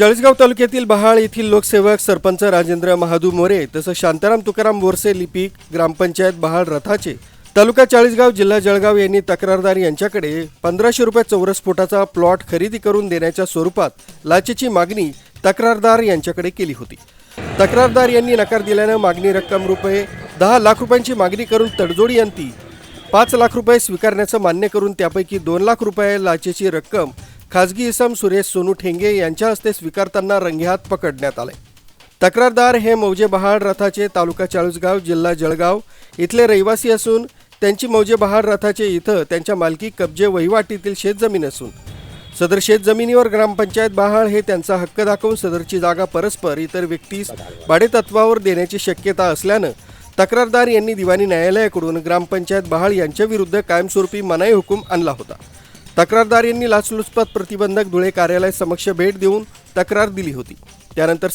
चाळीसगाव तालुक्यातील बहाळ येथील लोकसेवक सरपंच राजेंद्र महादू मोरे तसंच शांताराम तुकाराम बोरसे लिपिक ग्रामपंचायत बहाळ रथाचे तालुका चाळीसगाव जिल्हा जळगाव यांनी तक्रारदार यांच्याकडे पंधराशे रुपये चौरस फुटाचा प्लॉट खरेदी करून देण्याच्या स्वरूपात लाचेची मागणी तक्रारदार यांच्याकडे केली होती. तक्रारदार यांनी नकार दिल्यानं मागणी रक्कम रुपये दहा लाख रुपयांची मागणी करून तडजोडी यांती पाच लाख रुपये स्वीकारण्याचं मान्य करून त्यापैकी दोन लाख रुपये लाचेची रक्कम खाजगी इसम सुरेश सोनू ठेंगे यांच्या हस्ते स्वीकारताना रंगेहात पकडण्यात आले. तक्रारदार हे मौजे बहाड रथाचे तालुका चाळीसगाव जिल्हा जळगाव इथले रहिवासी असून त्यांची मौजे बहाड रथाचे इथं त्यांच्या मालकी कब्जे वहिवाटीतील शेतजमीन असून सदर शेतजमिनीवर ग्रामपंचायत बहाळ हे त्यांचा हक्क दाखवून सदरची जागा परस्पर इतर व्यक्तीस भाडेतत्वावर देण्याची शक्यता असल्यानं तक्रारदार यांनी दिवाणी न्यायालयाकडून ग्रामपंचायत बहाळ यांच्याविरुद्ध कायमस्वरूपी मनाई हुकूम आणला होता. तक्रारदार यांनी लाचलुचपत प्रतिबंधक धुळे कार्यालय समक्ष भेट देऊन तक्रार दिली होती. त्यानंतर